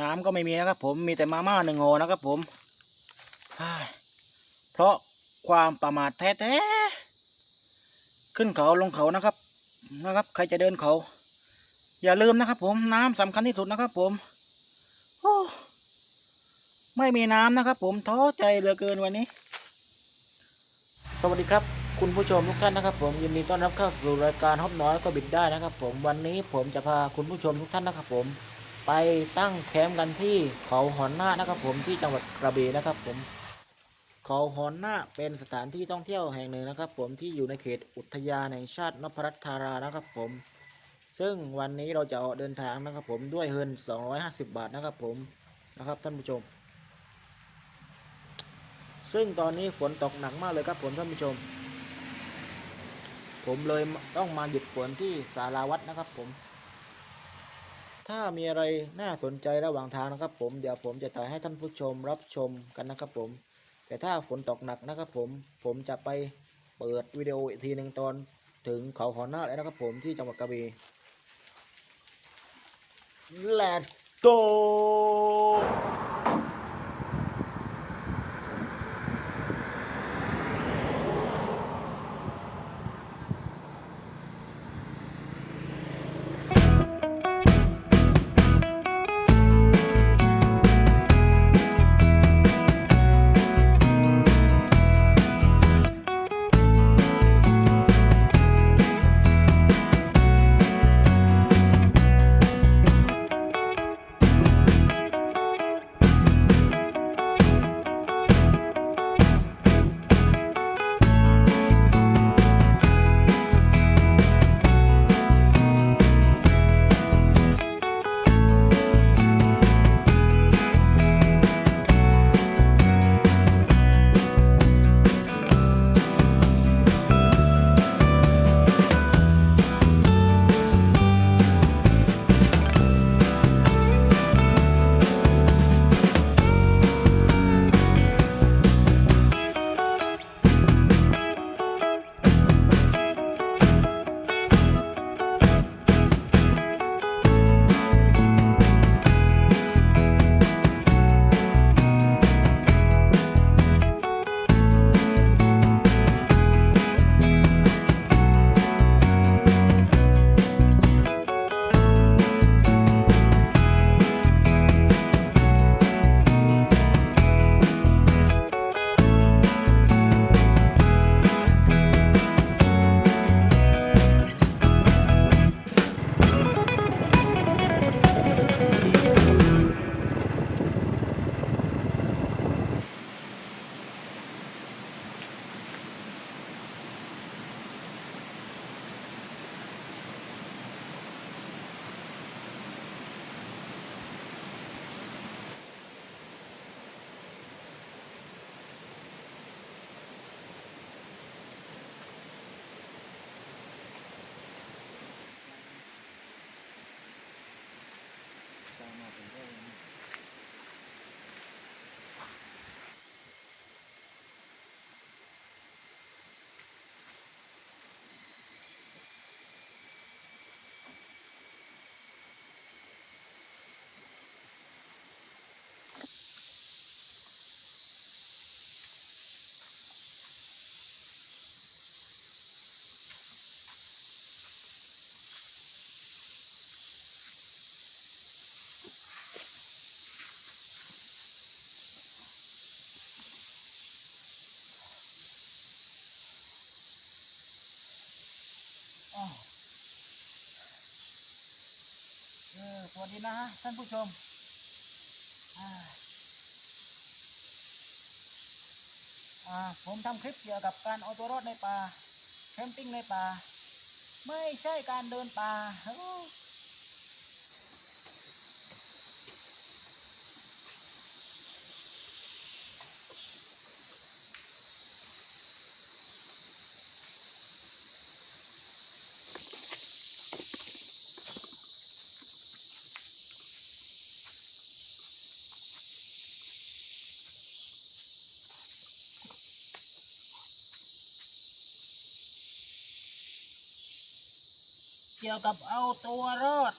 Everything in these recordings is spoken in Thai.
น้ำก็ไม่มีนะครับ ผมมีแต่มาม่าหนึ่งโหนะครับผมเพราะความประมาทแท้ๆขึ้นเขาลงเขานะครับ นะครับ ใครจะเดินเขา อย่าลืมนะครับ ผมน้ำสำคัญที่สุดนะครับผมโอ้ไม่มีน้ำนะครับ ผมท้อใจเหลือเกินวันนี้ สวัสดีครับ คุณผู้ชมทุกท่านนะครับ ผมยินดีต้อนรับเข้าสู่รายการฮอบน้อยก็บิดได้นะครับ ผมวันนี้ผมจะพาคุณผู้ชมทุกท่านนะครับ ผม ไปตั้งแคมป์กันที่เขาหอนหน้านะครับผมที่จังหวัดกระบี่นะครับผม เขาหอนหน้าเป็นสถานที่ท่องเที่ยวแห่งหนึ่งนะครับ ผมที่อยู่ในเขตอุทยานแห่งชาตินพรัตธารานะครับผม ซึ่งวันนี้เราจะออกเดินทางนะครับผมด้วยเฮิน250 บาทนะครับผมนะครับท่านผู้ชม ซึ่งตอนนี้ฝนตกหนักมากเลยครับผมท่านผู้ชม ผมเลยต้องมาหยุดฝนที่สาราวัดนะครับผม ถ้ามีอะไรน่าสนใจระหว่างทางนะครับ ผมเดี๋ยวผมจะถ่ายให้ท่านผู้ชมรับชมกันนะครับผม แต่ถ้าฝนตกหนักนะครับผมผมจะไปเปิดวิดีโออีกทีหนึ่งตอนถึงเขาหอหน้าแล้วนะครับผมที่จังหวัดกระบี่ Let's go วัสดีนะฮะท่านผู้ชมผมทำคลิปเกี่ยวกับการเอาตัวรอดในป่าแคมปิ้งในป่า ไม่ใช่การเดินป่า เกี่ยวกับเอาตัวรอด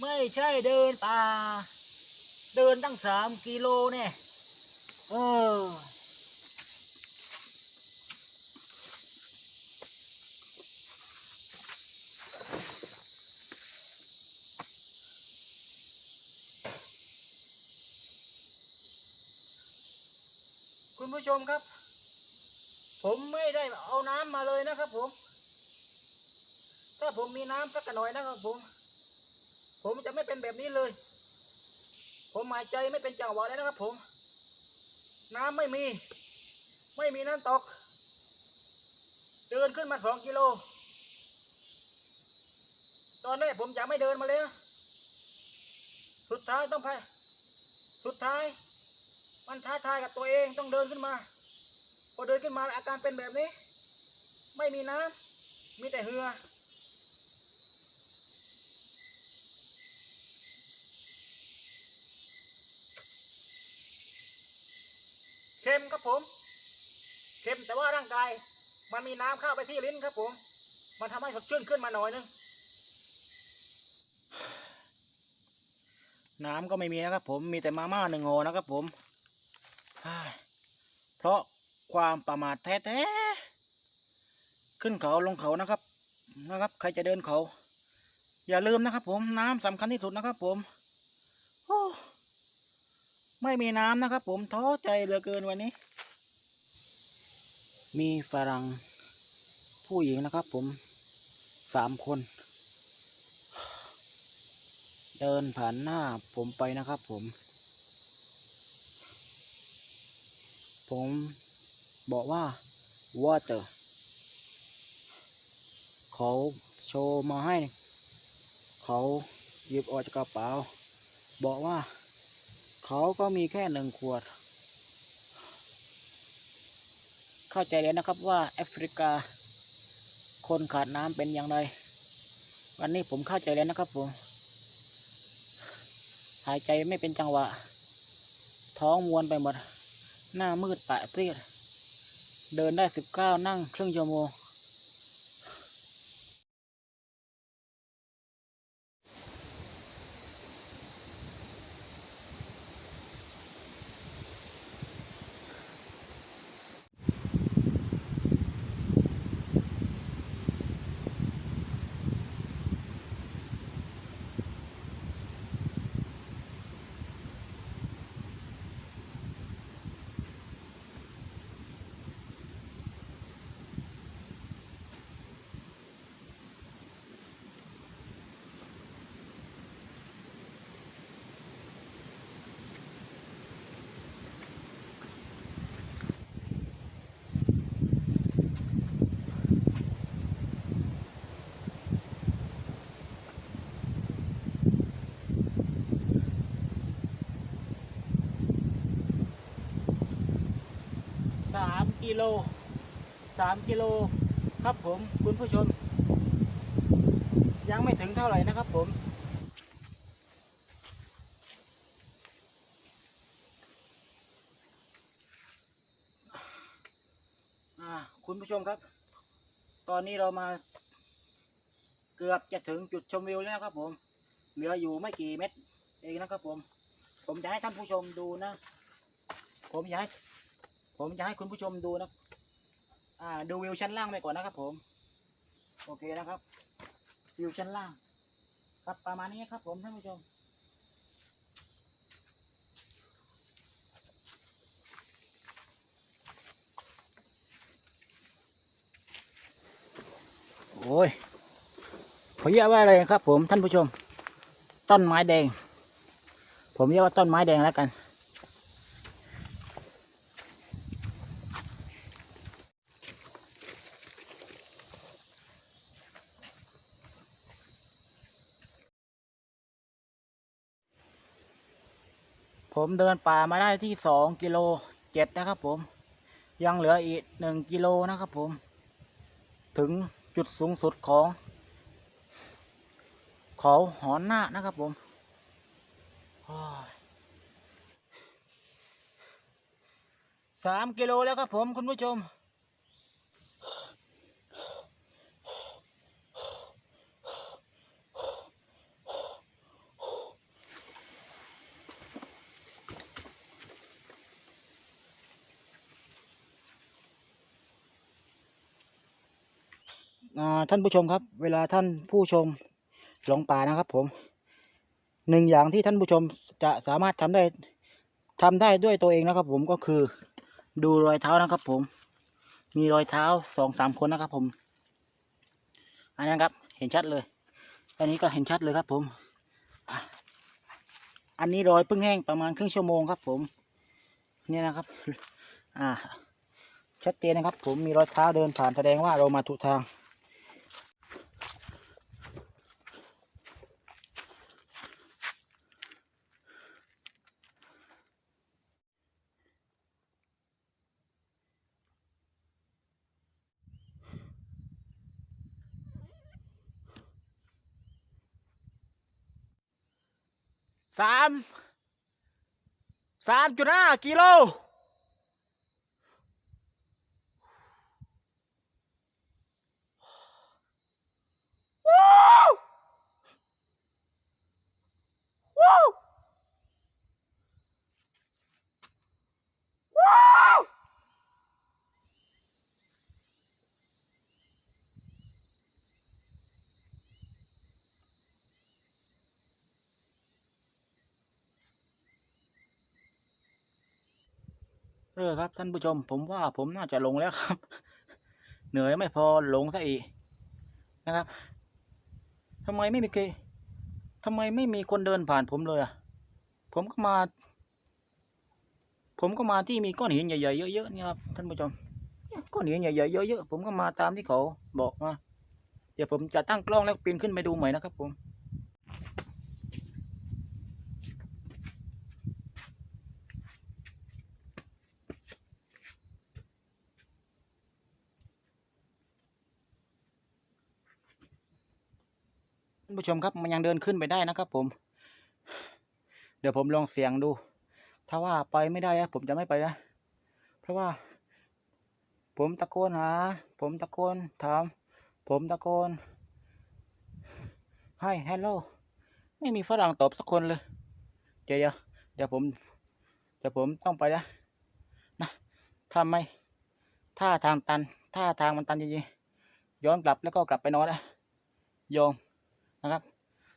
ไม่ใช่เดินป่า เดินตั้งสามกิโลเนี่ย เออคุณผู้ชมครับ ผมไม่ได้เอาน้ำมาเลยนะครับผม ถ้าผมมีน้ำสักหน่อยนะครับผม ผมจะไม่เป็นแบบนี้เลย ผมหายใจไม่เป็นจังหวะเลยนะครับ ผม น้ำไม่มี ไม่มีน้ำตก เดินขึ้นมาสองกิโล ตอนแรกผมจะไม่เดินมาเลยนะสุดท้ายต้องไป สุดท้าย มันท้าทายกับตัวเองต้องเดินขึ้นมา พอเดินขึ้นมาอาการเป็นแบบนี้ ไม่มีน้ำมีแต่เหือ เค็มครับผมเค็มแต่ว่าร่างกายมันมีน้ำเข้าไปที่ลิ้นครับผม มันทำให้สดชื่นขึ้นมาหน่อยนึงน้ำก็ไม่มีนะครับผมมีแต่มาม่าหนึ่งห่อนะครับผมเพราะความประมาทแท้ๆขึ้นเขาลงเขานะครับนะครับ ใครจะเดินเขา อย่าลืมนะครับผมน้ำสำคัญที่สุดนะครับผมโอ้ ไม่มีน้ำนะครับ ผมท้อใจเหลือเกินวันนี้ มีฝรั่งผู้หญิงนะครับ ผมสามคน เดินผ่านหน้าผมไปนะครับ ผม ผมบอกว่า water เขาโชว์มาให้ เขาหยิบออกจากกระเป๋า บอกว่า เขาก็มีแค่หนึ่งขวด เข้าใจแล้วนะครับว่าแอฟริกา คนขาดน้ำเป็นอย่างไร วันนี้ผมเข้าใจแล้วนะครับผม หายใจไม่เป็นจังหวะ ท้องมวนไปหมด หน้ามืดปะเปรี้ยเดินได้สิบเก้านั่งครึ่งชั่วโมง สาม กิโลสามกิโลครับผมคุณผู้ชม ยังไม่ถึงเท่าไหร่นะครับผมคุณผู้ชมครับ ตอนนี้เรามา เกือบจะถึงจุดชมวิวแล้วครับผม เหลืออยู่ไม่กี่เม็ดเองนะครับผม ผมจะให้ท่านผู้ชมดูนะ ผมอยากให้ ผมจะให้คุณผู้ชมดูนะ อ่า ดูวิวชั้นล่างไปก่อนนะครับ ผม โอเคนะครับ วิวชั้นล่าง ครับประมาณนี้ครับ ผมท่านผู้ชม โอ้ยเขาเรียกว่าอะไรครับ ผมท่านผู้ชม ต้นไม้แดง ผมเรียกว่าต้นไม้แดงแล้วกัน ผมเดินป่ามาได้ที่สองกิโลเจ็ดนะครับผม ยังเหลืออีกหนึ่งกิโลนะครับผม ถึงจุดสูงสุดของเขาหอนหน้านะครับผมสามกิโลแล้วครับผมคุณผู้ชม ท่านผู้ชมครับ เวลาท่านผู้ชมหลงป่านะครับ ผมหนึ่งอย่างที่ท่านผู้ชมจะสามารถทำได้ทำได้ด้วยตัวเองนะครับ ผมก็คือดูรอยเท้านะครับ ผม มีรอยเท้าสองสามคนนะครับ ผม อันนั้นครับ เห็นชัดเลย อันนี้ก็เห็นชัดเลยครับ ผมอันนี้รอยเพิ่งแห้งประมาณครึ่งชั่วโมงครับ ผมเนี่ยนะครับ อ่า ชัดเจนนะครับ ผมมีรอยเท้าเดินผ่านแสดงว่าเรามาถูกทาง สามสามจุดห้ากิโลว้าวว้าวว้าว เออครับท่านผู้ชม ผมว่าผมน่าจะลงแล้วครับ เหนื่อยไม่พอลงซะอีกนะครับทำไมไม่มีใครทำไมไม่มีคนเดินผ่านผมเลยอะผมก็มา ผมก็มาที่มีก้อนหินใหญ่ๆเยอะๆนี่ครับท่านผู้ชมก้อนหินใหญ่ๆเยอะๆผมก็มาตามที่เขาบอกมา เดี๋ยวผมจะตั้งกล้องแล้วปีนขึ้นไปดูใหม่นะครับผม ผู้ชมครับมันยังเดินขึ้นไปได้นะครับ ผม เดี๋ยวผมลองเสียงดู ถ้าว่าไปไม่ได้นะผมจะไม่ไปนะเพราะว่า ผมตะโกนหา ผมตะโกนถาม ผมตะโกนให้ฮัลโหลไม่มีฝรั่งตอบสักคนเลย เดี๋ยวเดี๋ยวเดี๋ยวผมเดี๋ยวผมต้องไปนะนะถ้าไม่ถ้าทางตันถ้าทางมันตันจริงๆย้อนกลับแล้วก็กลับไปนอนนะยอม นะครับ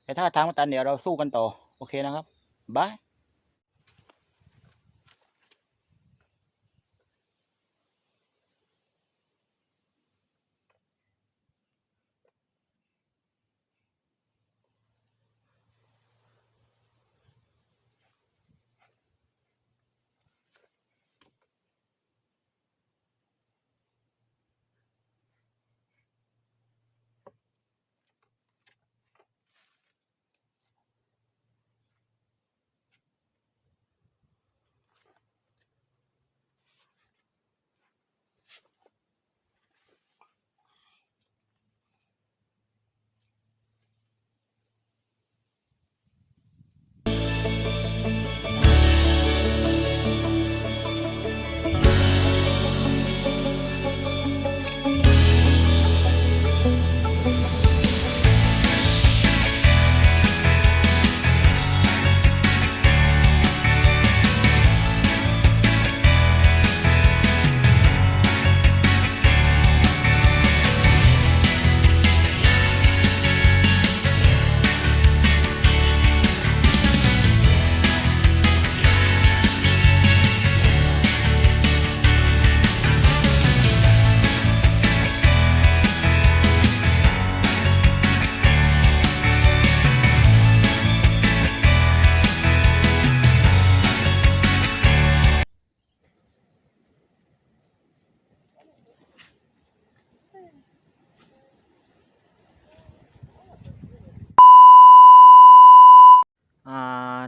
แต่ถ้าทางมันตันเดี๋ยวเราสู้กันต่อ โอเคนะครับบาย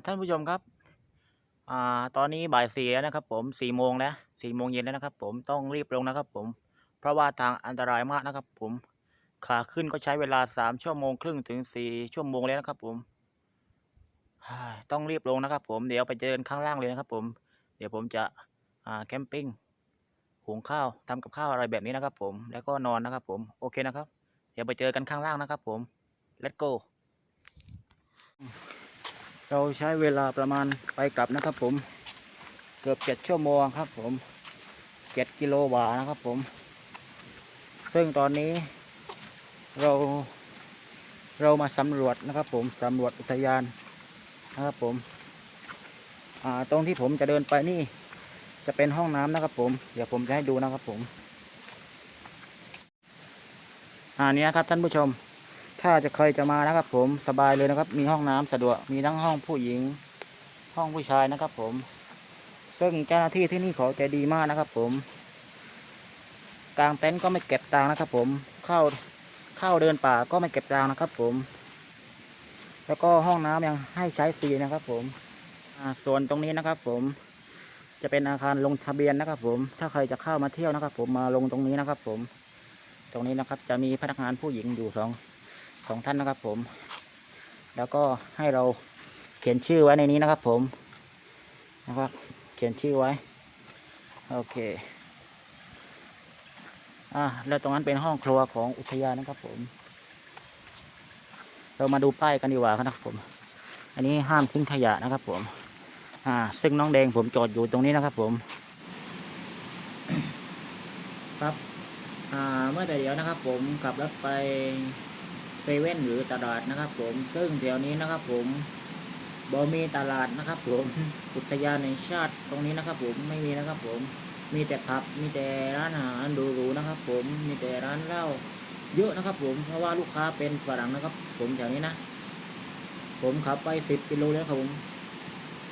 ท่านผู้ชมครับอ่าตอนนี้บ่ายสี่แล้วนะครับ ผมสี่โมงแล้วสี่โมงเย็นแล้วนะครับ ผมต้องรีบลงนะครับ ผมเพราะว่าทางอันตรายมากนะครับ ผมขาขึ้นก็ใช้เวลาสามชั่วโมงครึ่งถึงสี่ชั่วโมงแล้วนะครับ ผมต้องรีบลงนะครับ ผมเดี๋ยวไปเจอกันข้างล่างเลยนะครับ ผม เดี๋ยวผมจะอ่าแคมปิ้งหุงข้าวทำกับข้าวอะไรแบบนี้นะครับ ผมแล้วก็นอนนะครับ ผมโอเคนะครับ เดี๋ยวไปเจอกันข้างล่างนะครับ ผม let's go เราใช้เวลาประมาณไปกลับนะครับผม เกือบเจ็ดชั่วโมงครับผมเจ็ดกิโลบานะครับผม ซึ่งตอนนี้เราเรามาสำรวจนะครับผมสำรวจอุทยานนะครับผมตรงที่ผมจะเดินไปนี่จะเป็นห้องน้ำนะครับผม เดี๋ยวผมจะให้ดูนะครับผม อ่านี้ครับท่านผู้ชม ถ้าจะเคยจะมานะครับ ผมสบายเลยนะครับ มีห้องน้ำสะดวกมีทั้งห้องผู้หญิง ห้องผู้ชายนะครับ ผม ซึ่งเจ้าหน้าที่ที่นี่เขาใจดีมากนะครับ ผมกลางเต็นท์ก็ไม่เก็บตังนะครับ ผมเข้าเข้าเดินป่าก็ไม่เก็บตังนะครับ ผม แล้วก็ห้องน้ำยังให้ใช้ฟรีนะครับ ผมส่วนตรงนี้นะครับ ผมจะเป็นอาคารลงทะเบียนนะครับ ผมถ้าใครจะเข้ามาเที่ยวนะครับ ผมมาลงตรงนี้นะครับ ผม ตรงนี้นะครับ จะมีพนักงานผู้หญิงอยู่สอง สองท่านนะครับผม แล้วก็ให้เราเขียนชื่อไว้ในนี้นะครับผมนะครับเขียนชื่อไว้โอเคอ่าแล้วตรงนั้นเป็นห้องครัวของอุทยานนะครับผม เรามาดูป้ายกันดีกว่าครับผม อันนี้ห้ามทิ้งขยะนะครับผมอ่าซึ่งน้องแดงผมจอดอยู่ตรงนี้นะครับผม ครับอ่าเมื่อแต่เดี๋ยวนะครับผมขับรถไป เซเว่นหรือตลาดนะครับผม ซึ่งแถวนี้นะครับผมบ่มีตลาดนะครับผม อุทยานแห่งชาติตรงนี้นะครับผมไม่มีนะครับผม มีแต่ผับ มีแต่ร้านอาหารหรูๆนะครับผม มีแต่ร้านเหล้าเยอะนะครับผม เพราะว่าลูกค้าเป็นฝรั่งนะครับ ผมแถวนี้นะ ผมขับไปสิบกิโลแล้วครับผม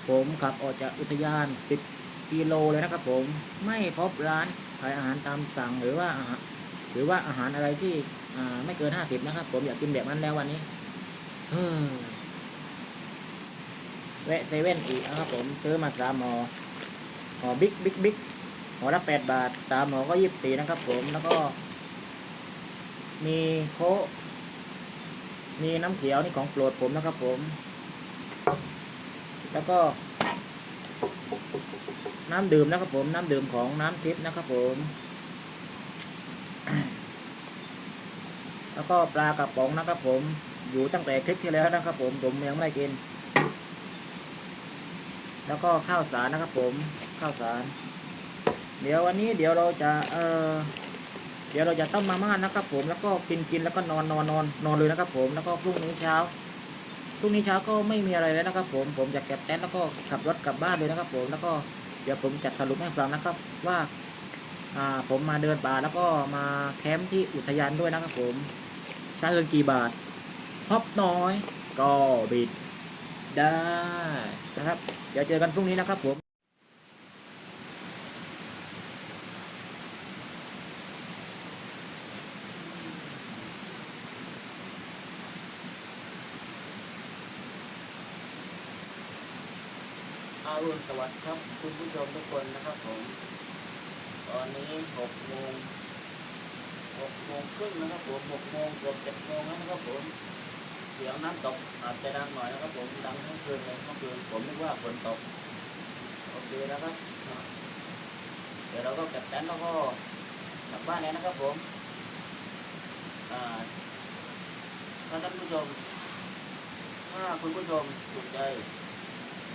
ผมขับออกจากอุทยานสิบกิโลเลยนะครับผม ไม่พบร้านขายอาหารตามสั่งหรือว่าอาหาร รือว่าอาหารอะไรที่อ่าไม่เกินห้าสิบนะครับ ผมอยากกินแบบนั้นแล้ววันนี้เฮ้อแวะเซเว่นอีกนะครับ ผมซื้อมาสามหมอหมอบิ๊กบิ๊กบิ๊กหัวละแปดบาทสามหัวก็ยี่สิบสี่นะครับ ผมแล้วก็ มีโคกมีน้ำเขียวนี่ของโปรดผมนะครับ ผม แล้วก็ น้ำดื่มนะครับ ผม น้ำดื่มของน้ำทิพย์นะครับ ผม แล้วก็ปลากระป๋องนะครับผมอยู่ตั้งแต่คลิปที่แล้วนะครับผมผมยังไม่ได้กิน แล้วก็ข้าวสารนะครับผมข้าวสาร เดี๋ยววันนี้เดี๋ยวเราจะเออเดี๋ยวเราจะต้มมาม่านะครับ ผมแล้วก็กินกินแล้วก็นอนนอนนอนนอนเลยนะครับ ผมแล้วก็พรุ่งนี้เช้าพรุ่งนี้เช้าก็ไม่มีอะไรแล้วนะครับ ผมผมจะเก็บเต็นท์แล้วก็ขับรถกลับบ้านเลยนะครับ ผมแล้วก็เดี๋ยวผมจัดสรุปให้ฟังนะครับ ว่าอ่าผมมาเดินป่าแล้วก็มาแคมป์ที่อุทยานด้วยนะครับผม ใช้เงินกี่บาทฮอปน้อย ก็บิดได้นะครับ เดี๋ยวเจอกันพรุ่งนี้นะครับผมอารุณสวัสดิ์ครับ คุณผู้ชมทุกคนนะครับผม ตอนนี้หกโมง หกโมงครึ่งนะครับผมหกโมงเกือบเจ็ดโมงแล้วนะครับผมเสียงน้ำตกอาจจะดังหน่อยนะครับผมดังทั้งคืนเลยเมื่อคืนผมนึกว่าฝนตกโอเคนะครับ เดี๋ยวเราก็เก็บเต็นแล้วก็กลับบ้านแล้วนะครับผมถ้าท่านผู้ชมถ้าคุณผู้ชมถูกใจ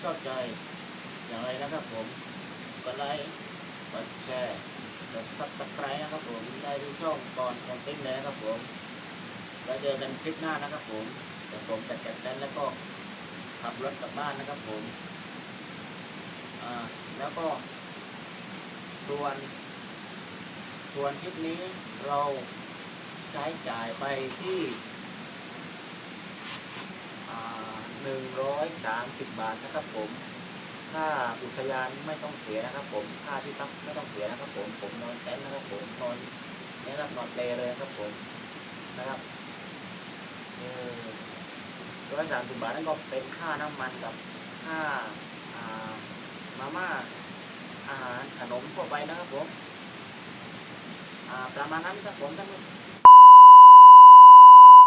ชอบใจอย่างไรนะครับผมกดไลค์กดแชร์ กดซับสไครต์นะครับผมได้ดูช่องตอนของติ๊กเลยนะครับผมแล้วเจอกันคลิปหน้านะครับผมเดี๋ยวผมจะจัดเต็นแล้วก็ขับรถกลับบ้านนะครับผมอ่าแล้วก็ส่วนส่วนคลิปนี้เราใช้จ่ายไปที่หนึ่งร้อยสามสิบบาทนะครับผม ค่าอุทยานไม่ต้องเสียนะครับ ผมค่าที่พักไม่ต้องเสียนะครับ ผมผมนอนเต็นท์นะครับ ผมนอนนี่ครับนอนเปลเลยครับผมนะครับร้อยสามสิบบาทนั่นก็เป็นค่าน้ำมันกับค่าอ่ามาม่าอาหารขนมทั่วไปนะครับผมอ่าประมาณนั้นครับผมท่าน